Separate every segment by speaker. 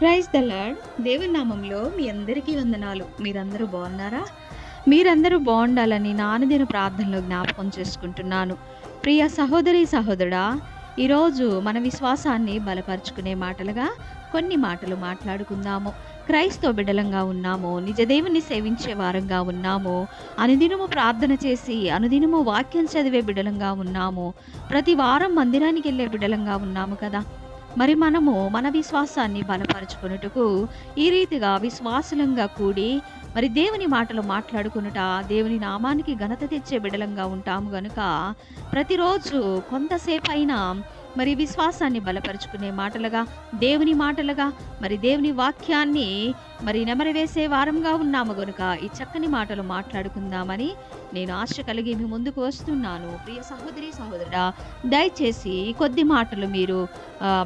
Speaker 1: Praise the lord. దేవుని నామంలో మీ అందరికీ వందనాలు. మీరందరూ బాగున్నారా? మీరందరూ బాగుండాలని నానుదిన ప్రార్థనలో జ్ఞాపకం చేసుకుంటున్నాను. ప్రియ సహోదరి సహోదరుడా ఈరోజు మన విశ్వాసాన్ని బలపరుచుకునే మాటలుగా కొన్ని మాటలు మాట్లాడుకుందాము. క్రైస్తవ బిడ్డలంగా ఉన్నాము నిజదేవుని సేవించే వారంగా ఉన్నాము అనుదినము ప్రార్థన చేసి అనుదినము వాక్యం చదివే బిడ్డలంగా ఉన్నాము ప్రతి వారం మందిరానికి వెళ్ళే బిడ్డలంగా ఉన్నాము కదా. మరి మనము మన విశ్వాసాన్ని బలపరచుకున్నట్టుకు ఈ రీతిగా విశ్వాసులంగా కూడి మరి దేవుని మాటలు మాట్లాడుకునుట దేవుని నామానికి ఘనత తెచ్చే బిడలంగా ఉంటాము గనుక ప్రతిరోజు కొంతసేపు అయినా మరి విశ్వాసాన్ని బలపరుచుకునే మాటలుగా దేవుని మాటలుగా మరి దేవుని వాక్యాన్ని మరి నెమరవేసే వారంగా ఉన్నాము గనుక ఈ చక్కని మాటలు మాట్లాడుకుందామని నేను ఆశ కలిగి మీ ముందుకు వస్తున్నాను. ప్రియ సహోదరి సహోదరుడా దయచేసి కొద్ది మాటలు మీరు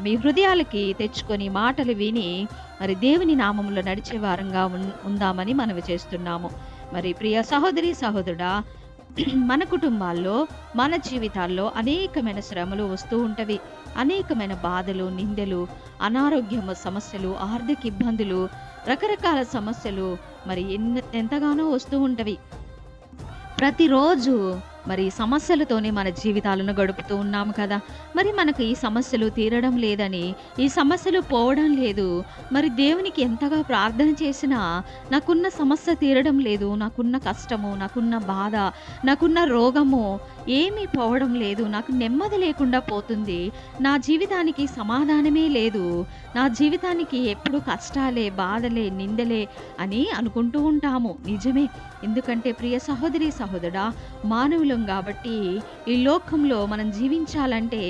Speaker 1: మీ హృదయాలకి తెచ్చుకొని మాటలు విని మరి దేవుని నామంలో నడిచే వారంగా ఉందామని మనవి చేస్తున్నాము. మరి ప్రియ సహోదరి సహోదరుడా మన కుటుంబాల్లో మన జీవితాల్లో అనేకమైన శ్రమలు వస్తూ ఉంటవి. అనేకమైన బాధలు నిందలు అనారోగ్యము సమస్యలు ఆర్థిక ఇబ్బందులు రకరకాల సమస్యలు మరి ఎన్న ఎంతగానో వస్తూ ఉంటవి. ప్రతిరోజు మరి సమస్యలతోనే మన జీవితాలను గడుపుతూ ఉన్నాము కదా. మరి మనకు ఈ సమస్యలు తీరడం లేదని ఈ సమస్యలు పోవడం లేదు. మరి దేవునికి ఎంతగా ప్రార్థన చేసినా నాకున్న సమస్య తీరడం లేదు. నాకున్న కష్టము నాకున్న బాధ నాకున్న రోగము ఏమీ పోవడం లేదు. నాకు నెమ్మది లేకుండా పోతుంది. నా జీవితానికి సమాధానమే లేదు. నా జీవితానికి ఎప్పుడు కష్టాలే బాధలే నిందలే అని అనుకుంటూ ఉంటాము. నిజమే. ఎందుకంటే ప్రియ సహోదరి సహోదరా మానవులం కాబట్టి ఈ లోకంలో మనం జీవించాలంటే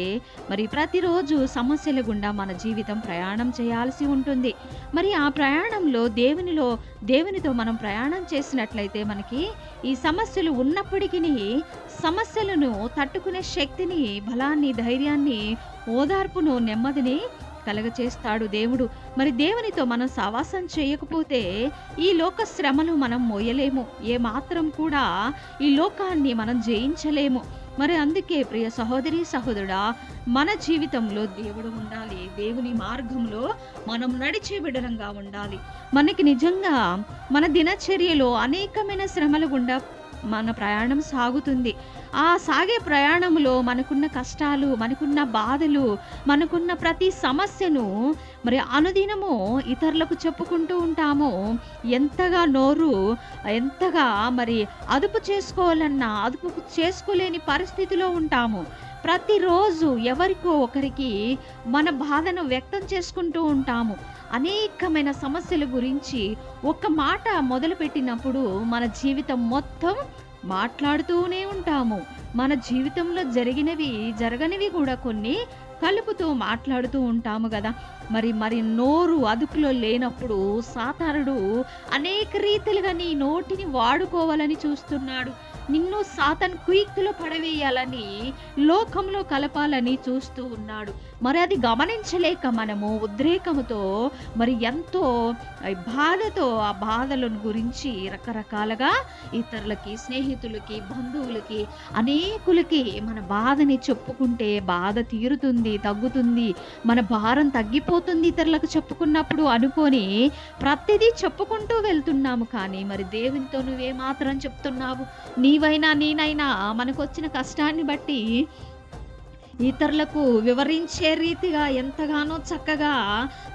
Speaker 1: మరి ప్రతిరోజు సమస్యల గుండా మన జీవితం ప్రయాణం చేయాల్సి ఉంటుంది. మరి ఆ ప్రయాణంలో దేవునిలో దేవునితో మనం ప్రయాణం చేసినట్లయితే మనకి ఈ సమస్యలు ఉన్నప్పటికీ సమస్యలను తట్టుకునే శక్తిని బలాన్ని ధైర్యాన్ని ఓదార్పును నెమ్మదిని కలగచేస్తాడు దేవుడు. మరి దేవునితో మనం సావాసం చేయకపోతే ఈ లోక శ్రమలు మనం మోయలేము. ఏమాత్రం కూడా ఈ లోకాన్ని మనం జయించలేము. మరి అందుకే ప్రియ సహోదరి సహోదరుడా మన జీవితంలో దేవుడు ఉండాలి. దేవుని మార్గంలో మనం నడిచే బిడలంగా ఉండాలి. మనకి నిజంగా మన దినచర్యలో అనేకమైన శ్రమలు గుండా మన ప్రయాణం సాగుతుంది. ఆ సాగే ప్రయాణంలో మనకున్న కష్టాలు మనకున్న బాధలు మనకున్న ప్రతి సమస్యను మరి అనుదినము ఇతరులకు చెప్పుకుంటూ ఉంటాము. ఎంతగా నోరు ఎంతగా మరి అదుపు చేసుకోవాలన్నా అదుపు చేసుకోలేని పరిస్థితిలో ఉంటాము. ప్రతిరోజు ఎవరికో ఒకరికి మన బాధను వ్యక్తం చేసుకుంటూ ఉంటాము. అనేకమైన సమస్యల గురించి ఒక మాట మొదలుపెట్టినప్పుడు మన జీవితం మొత్తం మాట్లాడుతూనే ఉంటాము. మన జీవితంలో జరిగినవి జరగనివి కూడా కొన్ని కలుపుతూ మాట్లాడుతూ ఉంటాము కదా. మరి మరి నోరు అదుపులో లేనప్పుడు సాతారుడు అనేక రీతిలుగా నీ నోటిని వాడుకోవాలని చూస్తున్నాడు. నిన్ను సాతన్ కుయిక్తులు పడవేయాలని లోకంలో కలపాలని చూస్తూ ఉన్నాడు. మరి అది గమనించలేక మనము ఉద్రేకముతో మరి ఎంతో బాధతో ఆ బాధలను గురించి రకరకాలుగా ఇతరులకి స్నేహితులకి బంధువులకి అనేకులకి మన బాధని చెప్పుకుంటే బాధ తీరుతుంది. తగ్గుతుంది మన భారం తగ్గిపోతుంది ఇతరులకు చెప్పుకున్నప్పుడు అనుకొని ప్రతిదీ చెప్పుకుంటూ వెళ్తున్నాము కానీ మరి దేవునితో నువ్వే మాత్రం చెప్తున్నావు? నీవైనా నేనైనా మనకు వచ్చిన కష్టాన్ని బట్టి ఇతరులకు వివరించే రీతిగా ఎంతగానో చక్కగా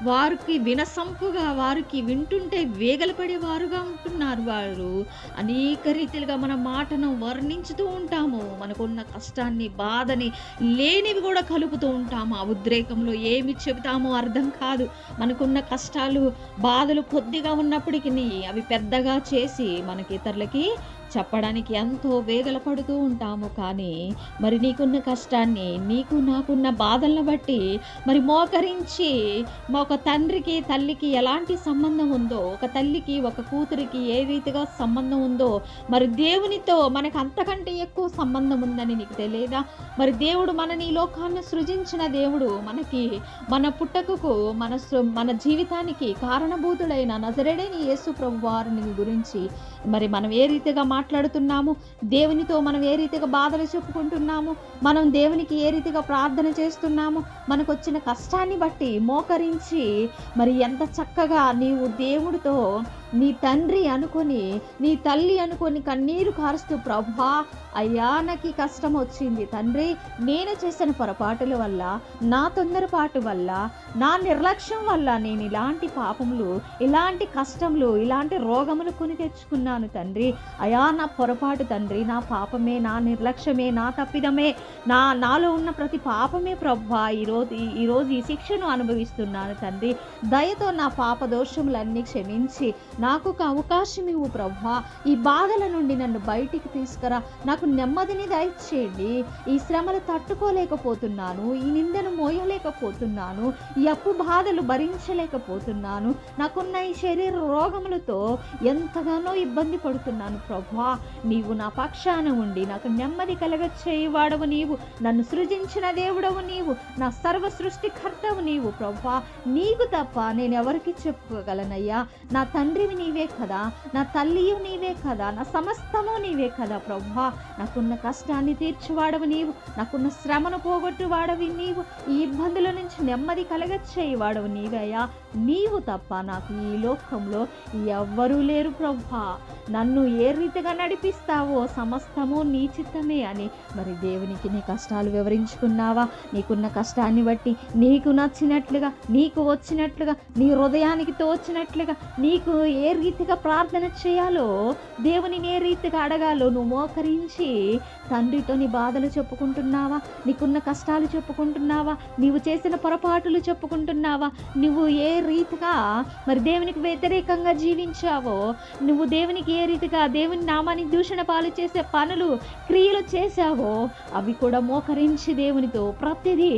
Speaker 1: వారికి వినసంపుగా వారికి వింటుంటే వేగలపడే వారుగా ఉంటున్నారు వారు. అనేక రీతిలుగా మన మాటను వర్ణించుతూ ఉంటాము. మనకున్న కష్టాన్ని బాధని లేనివి కూడా కలుపుతూ ఉంటాము. ఆ ఉద్రేకంలో ఏమి చెబుతామో అర్థం కాదు. మనకున్న కష్టాలు బాధలు కొద్దిగా ఉన్నప్పటికీ అవి పెద్దగా చేసి మనకి ఇతరులకి చెప్పడానికి ఎంతో వేగల పడుతూ ఉంటాము కానీ మరి నీకున్న కష్టాన్ని నీకు నాకున్న బాధలను బట్టి మరి మోకరించి మా ఒక తండ్రికి తల్లికి ఎలాంటి సంబంధం ఉందో ఒక తల్లికి ఒక కూతురికి ఏ రీతిగా సంబంధం ఉందో మరి దేవునితో మనకు అంతకంటే ఎక్కువ సంబంధం ఉందని నీకు తెలియదా? మరి దేవుడు మనని ఈ లోకాన్ని సృజించిన దేవుడు మనకి మన పుట్టకకు మన సృ- మన జీవితానికి కారణభూతుడైన నజరేడేని యేసు ప్రభు వారిని గురించి మరి మనం ఏ రీతిగా మాట్లాడుతున్నాము. దేవునితో మనం ఏ రీతిగా బాధలు చెప్పుకుంటున్నాము? మనం దేవునికి ఏ రీతిగా ప్రార్థన చేస్తున్నాము? మనకు వచ్చిన కష్టాన్ని బట్టి మోకరించి మరి ఎంత చక్కగా నీవు దేవుడితో నీ తండ్రి అనుకొని నీ తల్లి అనుకొని కన్నీరు కారుస్తూ ప్రభా అయ్యా నాకు కష్టం వచ్చింది. తండ్రి నేను చేసిన పొరపాటుల వల్ల నా తొందరపాటు వల్ల నా నిర్లక్ష్యం వల్ల నేను ఇలాంటి పాపములు ఇలాంటి కష్టములు ఇలాంటి రోగములు కొని తెచ్చుకున్నాను తండ్రి. అయా నా పొరపాటు తండ్రి నా పాపమే నా నిర్లక్ష్యమే నా తప్పిదమే నా నాలో ఉన్న ప్రతి పాపమే ప్రభా ఈరోజు ఈరోజు ఈ శిక్షను అనుభవిస్తున్నాను తండ్రి. దయతో నా పాప దోషములన్నీ క్షమించి నాకు ఒక అవకాశం ఇవ్వు ప్రభా. ఈ బాధల నుండి నన్ను బయటికి తీసుకురా. నాకు నెమ్మదిని దయచేయండి. ఈ శ్రమలు తట్టుకోలేకపోతున్నాను. ఈ నిందను మోయలేకపోతున్నాను. ఈ అప్పు బాధలు భరించలేకపోతున్నాను. నాకున్న ఈ శరీర రోగములతో ఎంతగానో ఇబ్బంది పడుతున్నాను ప్రభా. నీవు నా పక్షాన ఉండి నాకు నెమ్మది కలగచ్చేవాడవు నీవు. నన్ను సృజించిన దేవుడవు నీవు. నా సర్వ సృష్టికర్తవు నీవు ప్రభా. నీకు తప్ప నేను ఎవరికి చెప్పుకోగలనయ్యా నా తండ్రి తండ్రివి నీవే కదా నా తల్లియు నీవే కదా నా సమస్తము నీవే కదా ప్రభా. నాకున్న కష్టాన్ని తీర్చివాడవు నీవు నాకున్న శ్రమను పోగొట్టువాడవి నీవు. ఈ ఇబ్బందుల నుంచి నెమ్మది కలగచ్చేయవాడవు నీవయ్యా నీవు తప్ప నాకు ఈ లోకంలో ఎవ్వరూ లేరు ప్రభా. నన్ను ఏ రీతిగా నడిపిస్తావో సమస్తము నీ చిత్తమే అని. మరి దేవునికి నీ కష్టాలు వివరించుకున్నావా? నీకున్న కష్టాన్ని బట్టి నీకు నచ్చినట్లుగా నీకు వచ్చినట్లుగా నీ హృదయానికి తోచినట్లుగా నీకు ఏ రీతిగా ప్రార్థన చేయాలో దేవునిని ఏ రీతిగా అడగాలో నువ్వు మోకరించి తండ్రితో నీ బాధలు చెప్పుకుంటున్నావా? నీకున్న కష్టాలు చెప్పుకుంటున్నావా? నీవు చేసిన పొరపాటులు చెప్పుకుంటున్నావా? నువ్వు ఏ రీతిగా మరి దేవునికి వ్యతిరేకంగా జీవించావో నువ్వు దేవునికి ఏ రీతిగా దేవుని నామాన్ని దూషణ పాలు చేసే పనులు క్రియలు చేశావో అవి కూడా మోకరించి దేవునితో ప్రతిదీ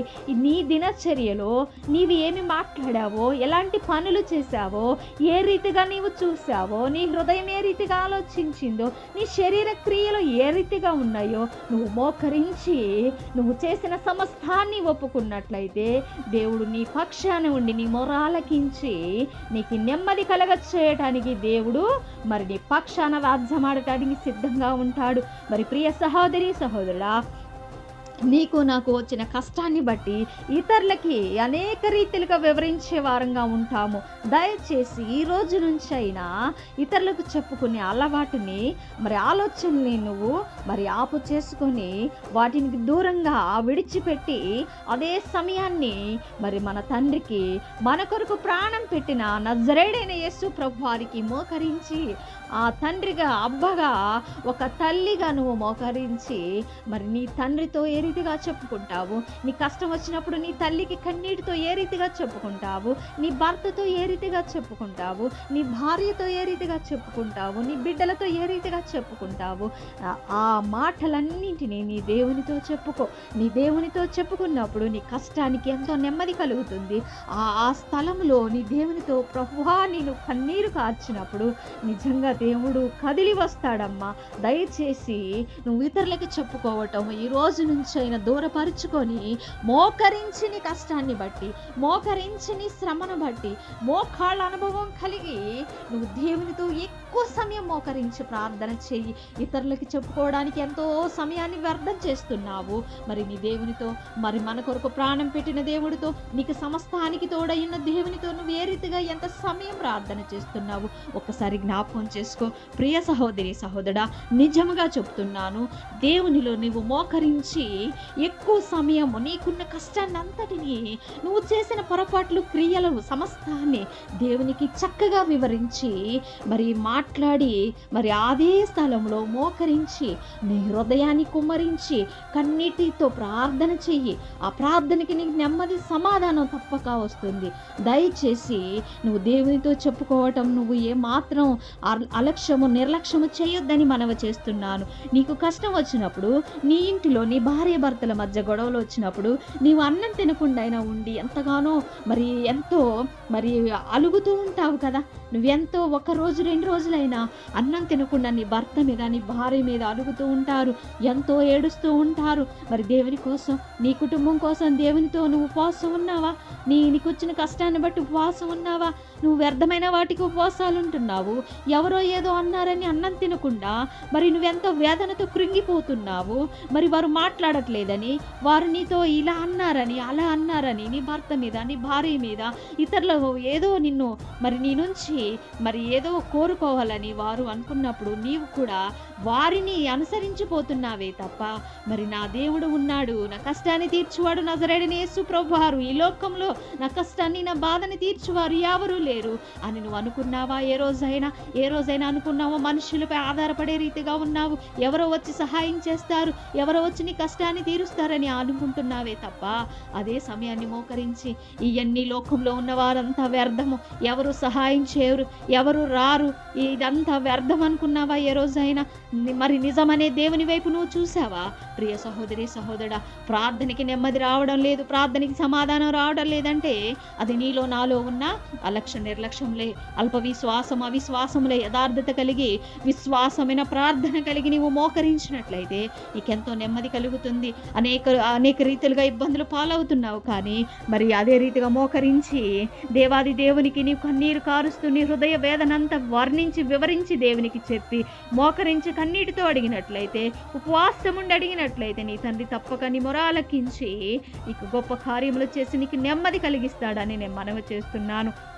Speaker 1: నీ దినచర్యలో నీవు ఏమి మాట్లాడావో ఎలాంటి పనులు చేశావో ఏ రీతిగా నీవు చూసావో నీ హృదయం ఏ రీతిగా ఆలోచించిందో నీ శరీర క్రియలు ఏ రీతిగా ఉన్నాయో నువ్వు మోకరించి నువ్వు చేసిన సమస్తాన్ని ఒప్పుకున్నట్లయితే దేవుడు నీ పక్షాన ఉండి నీ మొరాలకి మొరాలకించి నీకు నెమ్మది కలగ చేయటానికి దేవుడు మరి నీ పక్షాన రాజ్యమాడటానికి సిద్ధంగా ఉంటాడు. మరి ప్రియ సహోదరి సహోదరుడా నీకు నాకు వచ్చిన కష్టాన్ని బట్టి ఇతరులకి అనేక రీతిలుగా వివరించే వారంగా ఉంటాము. దయచేసి ఈ రోజు నుంచి అయినా ఇతరులకు చెప్పుకునే అలవాటుని మరి ఆలోచనని నువ్వు మరి ఆపు చేసుకొని వాటిని దూరంగా విడిచిపెట్టి అదే సమయాన్ని మరి మన తండ్రికి మన కొరకు ప్రాణం పెట్టిన నజరేడైన యేసు ప్రభు వారికి మోకరించి ఆ తండ్రిగా అబ్బగా ఒక తల్లిగా నువ్వు మోకరించి మరి నీ తండ్రితో ఏ రీతిగా చెప్పుకుంటావు? నీ కష్టం వచ్చినప్పుడు నీ తల్లికి కన్నీటితో ఏ రీతిగా చెప్పుకుంటావు? నీ భర్తతో ఏ రీతిగా చెప్పుకుంటావు? నీ భార్యతో ఏ రీతిగా చెప్పుకుంటావు? నీ బిడ్డలతో ఏ రీతిగా చెప్పుకుంటావు? ఆ- మాటలన్నింటినీ నీ దేవునితో చెప్పుకో. నీ దేవునితో చెప్పుకున్నప్పుడు నీ కష్టానికి ఎంతో నెమ్మది కలుగుతుంది. ఆ ఆ స్థలంలో నీ దేవునితో ప్రభువా నేను కన్నీరు కార్చినప్పుడు నిజంగా దేవుడు కదిలి వస్తాడమ్మా. దయచేసి నువ్వు ఇతరులకి చెప్పుకోవటం ఈ రోజు నుంచి అయినా దూరపరుచుకొని మోకరించని కష్టాన్ని బట్టి మోకరించని శ్రమను బట్టి మోకాళ్ళ అనుభవం కలిగి నువ్వు దేవునితో ఎక్కువ ఎక్కువ సమయం మోకరించి ప్రార్థన చెయ్యి. ఇతరులకి చెప్పుకోవడానికి ఎంతో సమయాన్ని వ్యర్థం చేస్తున్నావు. మరి నీ దేవునితో మరి మన కొరకు ప్రాణం పెట్టిన దేవుడితో నీకు సమస్తానికి తోడైన దేవునితో నువ్వు ఏ రీతిగా ఎంత సమయం ప్రార్థన చేస్తున్నావు? ఒక్కసారి జ్ఞాపకం చేసుకో. ప్రియ సహోదరి సహోదరా నిజముగా చెప్తున్నాను. దేవునిలో నువ్వు మోకరించి ఎక్కువ సమయము నీకున్న కష్టాన్ని అంతటిని నువ్వు చేసిన పొరపాట్లు క్రియలు సమస్తాన్ని దేవునికి చక్కగా వివరించి మరి మా మాట్లాడి మరి అదే స్థలంలో మోకరించి నీ హృదయాన్ని కుమ్మరించి కన్నీటితో ప్రార్థన చెయ్యి. ఆ ప్రార్థనకి నీకు నెమ్మది సమాధానం తప్పక వస్తుంది. దయచేసి నువ్వు దేవునితో చెప్పుకోవటం నువ్వు ఏ మాత్రం అలక్ష్యము నిర్లక్ష్యము చేయొద్దని మనవి చేస్తున్నాను. నీకు కష్టం వచ్చినప్పుడు నీ ఇంటిలో నీ భార్య భర్తల మధ్య గొడవలు వచ్చినప్పుడు నీవు అన్నం తినకుండా అయినా ఉండి ఎంతగానో మరి ఎంతో మరి అలుగుతూ ఉంటావు కదా. నువ్వెంతో ఒక రోజు రెండు రోజులు రోజులైనా అన్నం తినకుండా నీ భర్త మీద నీ భార్య మీద అడుగుతూ ఉంటారు. ఎంతో ఏడుస్తూ ఉంటారు. మరి దేవుని కోసం నీ కుటుంబం కోసం దేవునితో నువ్వు ఉపవాసం ఉన్నావా? నీ నీకు వచ్చిన కష్టాన్ని బట్టి ఉపవాసం ఉన్నావా? నువ్వు వ్యర్థమైన వాటికి ఉపవాసాలు ఉంటున్నావు ఎవరో ఏదో అన్నారని అన్నం తినకుండా మరి నువ్వెంతో వేదనతో కృంగిపోతున్నావు? మరి వారు మాట్లాడట్లేదని వారు నీతో ఇలా అన్నారని అలా అన్నారని నీ భర్త మీద నీ భార్య మీద ఇతరులు ఏదో నిన్ను మరి నీ నుంచి మరి ఏదో తెలుసుకోవాలని వారు అనుకున్నప్పుడు నీవు కూడా వారిని అనుసరించిపోతున్నావే తప్ప మరి నా దేవుడు ఉన్నాడు. నా కష్టాన్ని తీర్చువాడు నజరేడని యేసు ప్రభువారు. ఈ లోకంలో నా కష్టాన్ని నా బాధని తీర్చువారు ఎవరూ లేరు. అని నువ్వు అనుకున్నావా? ఏ రోజైనా ఏ రోజైనా అనుకున్నావా? మనుషులపై ఆధారపడే రీతిగా ఉన్నావు. ఎవరో వచ్చి సహాయం చేస్తారు. ఎవరో వచ్చి నీ కష్టాన్ని తీరుస్తారని అనుకుంటున్నావే తప్ప అదే సమయాన్ని మోకరించి ఇవన్నీ లోకంలో ఉన్న వారంతా వ్యర్థము. ఎవరు సహాయం చేయరు ఎవరు రారు ఇదంతా వ్యర్థం అనుకున్నావా? ఏ రోజైనా మరి నిజమనే దేవుని వైపు నువ్వు చూసావా ప్రియ సహోదరి సహోదరా ప్రార్థనకి నెమ్మది రావడం లేదు ప్రార్థనకి సమాధానం రావడం లేదంటే అది నీలో నాలో ఉన్న అలక్ష్య నిర్లక్ష్యంలే అల్ప విశ్వాసం అవిశ్వాసంలే యథార్థత కలిగి విశ్వాసమైన ప్రార్థన కలిగి నీవు మోకరించినట్లయితే నీకెంతో నెమ్మది కలుగుతుంది. అనేక అనేక రీతిలుగా ఇబ్బందులు పాలవుతున్నావు కానీ మరి అదే రీతిగా మోకరించి దేవాది దేవునికి నీ కన్నీరు కారుస్తూ నీ హృదయ వేదనంతా వర్ణించి వివరించి దేవునికి చెప్పి మోకరించి కన్నీటితో అడిగినట్లయితే ఉపవాసం ఉండి అడిగినట్లయితే నీ తండ్రి తప్పక నీ మొరాలకించి నీకు గొప్ప కార్యములు చేసి నీకు నెమ్మది కలిగిస్తాడని నేను మనవి చేస్తున్నాను.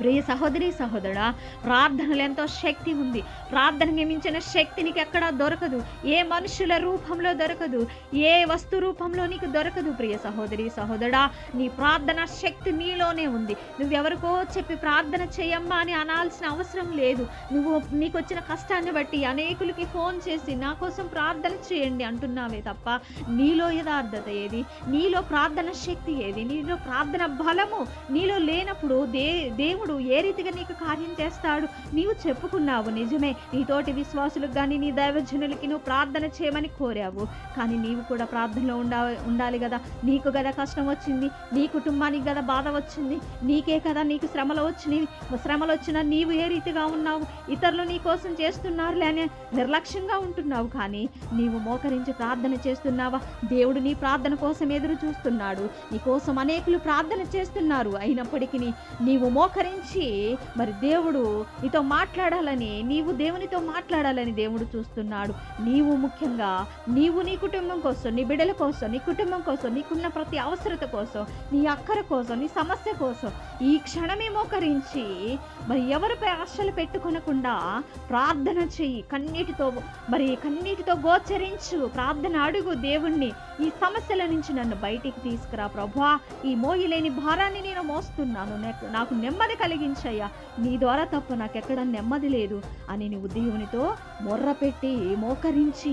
Speaker 1: ప్రియ సహోదరి సహోదరా ప్రార్థనలు ఎంతో శక్తి ఉంది. ప్రార్థనకి మించిన శక్తి నీకు ఎక్కడా దొరకదు. ఏ మనుషుల రూపంలో దొరకదు. ఏ వస్తు రూపంలో నీకు దొరకదు ప్రియ సహోదరి సహోదరా. నీ ప్రార్థన శక్తి నీలోనే ఉంది. నువ్వెవరికో చెప్పి ప్రార్థన చేయమ్మా అని అనాల్సిన అవసరం లేదు. నువ్వు నీకు వచ్చిన కష్టాన్ని బట్టి అనేకులకి ఫోన్ చేసి నా కోసం ప్రార్థన చేయండి అంటున్నావే తప్ప నీలో యథార్థత ఏది? నీలో ప్రార్థన శక్తి ఏది? నీలో ప్రార్థన బలము నీలో లేనప్పుడు దే దేవుడు ఏ రీతిగా నీకు కార్యం చేస్తాడు? నీవు చెప్పుకున్నావు నిజమే. నీతోటి విశ్వాసులకు కానీ నీ దైవజనులకి నువ్వు ప్రార్థన చేయమని కోరావు. కానీ నీవు కూడా ప్రార్థనలో ఉండా ఉండాలి కదా. నీకు కదా కష్టం వచ్చింది. నీ కుటుంబానికి కదా బాధ వచ్చింది. నీకే కదా నీకు శ్రమలు వచ్చినవి. శ్రమలు వచ్చినా నీవు ఏ రీతిగా ఉన్నావు? ఇతరులు నీ కోసం చేస్తున్నారులే అని నిర్లక్ష్యంగా ఉంటున్నావు కానీ నీవు మోకరించి ప్రార్థన చేస్తున్నావా? దేవుడు నీ ప్రార్థన కోసం ఎదురు చూస్తున్నాడు. నీ కోసం అనేకులు ప్రార్థన చేస్తున్నారు. అయినప్పటికీ నీవు మోకరించి మరి దేవుడు నీతో మాట్లాడాలని నీవు దేవునితో మాట్లాడాలని దేవుడు చూస్తున్నాడు. నీవు ముఖ్యంగా నీవు నీ కుటుంబం కోసం నీ బిడ్డల కోసం నీ కుటుంబం కోసం నీకున్న ప్రతి అవసరత కోసం నీ అక్కర కోసం నీ సమస్య కోసం ఈ క్షణమే మోకరించి మరి ఎవరిపై ఆశలు పెట్టుకొనకుండా ప్రార్థన చెయ్యి. కన్నీటితో మరి కన్నీటితో గోచరించు. ప్రార్థన అడుగు దేవుణ్ణి. ఈ సమస్యల నుంచి నన్ను బయటికి తీసుకురా ప్రభా. ఈ మోయలేని భారాన్ని నేను మోస్తున్నాను. నాకు- నాకు నెమ్మది కలిగించయ్యా. నీ ద్వారా తప్ప నాకెక్కడ నెమ్మది లేదు అని నీవు దేవునితో మొర్రపెట్టి మోకరించి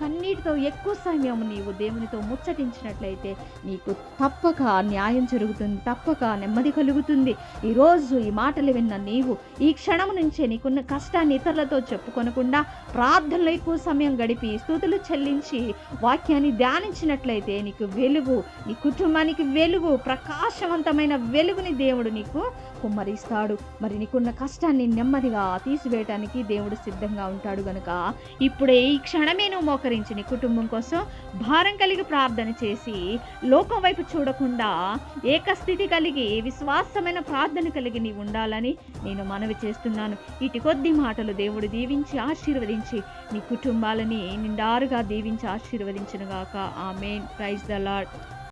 Speaker 1: కన్నీటితో ఎక్కువ సమయం నీవు దేవునితో ముచ్చటించినట్లయితే నీకు తప్పక న్యాయం జరుగుతుంది తప్పక నెమ్మది కలుగుతుంది. ఈరోజు ఈ మాటలు విన్న నీవు ఈ క్షణం నుంచే నీకున్న కష్టాన్ని ఇతరులతో చెప్పుకొనకుండా ప్రార్థనలో ఎక్కువ సమయం గడిపి స్థుతులు చెల్లించి వాక్యాన్ని ధ్యానించినట్లయితే నీకు వెలుగు నీ కుటుంబానికి వెలుగు ప్రకాశవంతమైన వెలుగుని దేవుడు నీకు కుమ్మరిస్తాడు. మరి నీకున్న కష్టాన్ని నెమ్మదిగా తీసివేయటానికి దేవుడు సిద్ధంగా ఉంటాడు గనుక ఇప్పుడే ఈ క్షణమే నువ్వు మోకరించి నీ కుటుంబం కోసం భారం కలిగి ప్రార్థన చేసి లోకం వైపు చూడకుండా ఏకస్థితి కలిగి విశ్వాసమైన ప్రార్థన కలిగి నీవు ఉండాలని నేను మనవి చేస్తున్నాను. ఇటు కొద్ది మాటలు దేవుడు దీవించి ఆశీర్వదించి నీ కుటుంబాలని నిండారుగా దీవించి ఆ ఆమెన్. Praise the lord